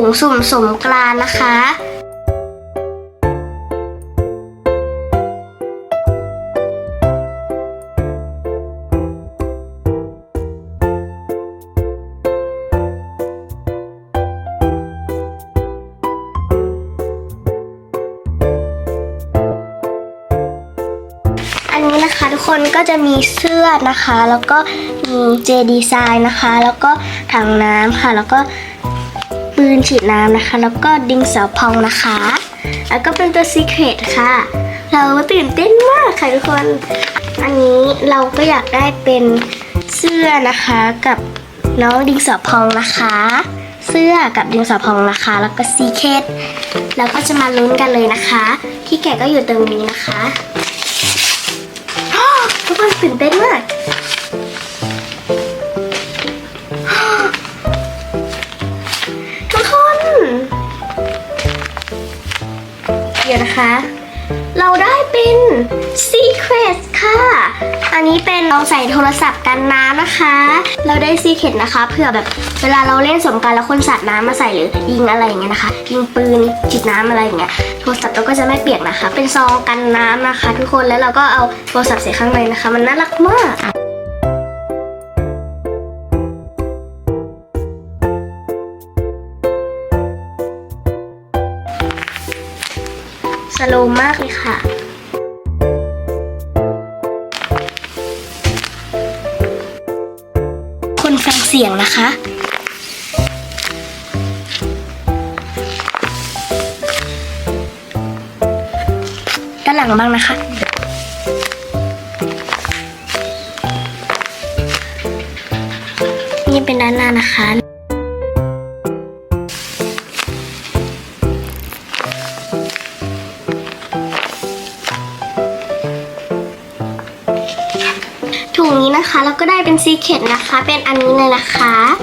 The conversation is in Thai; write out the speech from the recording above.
ถุงสุ่มสงกรานนะคะ อันนี้นะคะทุกคนก็จะมีเสื้อนะคะ แล้วก็มีเจดีไซน์นะคะ แล้วก็ถังน้ำค่ะ แล้วก็ ปืนฉีดน้ำนะคะ แล้วก็ดิงสอพองนะคะ แล้วก็เป็นตัวซีเครตค่ะ เราตื่นเต้นมากค่ะทุกคน อันนี้เราก็อยากได้เป็นเสื้อนะคะกับน้องดิงสอพองนะคะ เสื้อกับดิงสอพองนะคะ แล้วก็ซีเครตแล้วก็จะมาลุ้นกันเลยนะคะที่แกก็อยู่ตรงนี้นะคะทุกคนตื่นเต้นมาก เดี๋ยวนะคะ เราได้เป็น Secret ค่ะ อันนี้เป็นเราใส่โทรศัพท์กันน้ำนะคะ เราได้ Secret นะคะเผื่อแบบเวลาเราเล่นสงการแล้วคนสาดน้ำมาใส่หรือยิงอะไรอย่างเงี้ยนะคะ ยิงปืนจิดน้ำอะไรอย่างเงี้ยโทรศัพท์เราก็จะไม่เปียกนะคะ เป็นซองกันน้ำนะคะ ทุกคนแล้วเราก็เอาโทรศัพท์ใส่ข้างในนะคะ มันน่ารักมาก สโลมากเลยค่ะ คนฟังเสียงนะคะ ด้านหลังบ้างนะคะนี่เป็นด้านหน้านะคะ ถุงนี้นะคะ แล้วก็ได้เป็นซีเคร็ตนะคะ เป็นอันนี้เลยนะคะ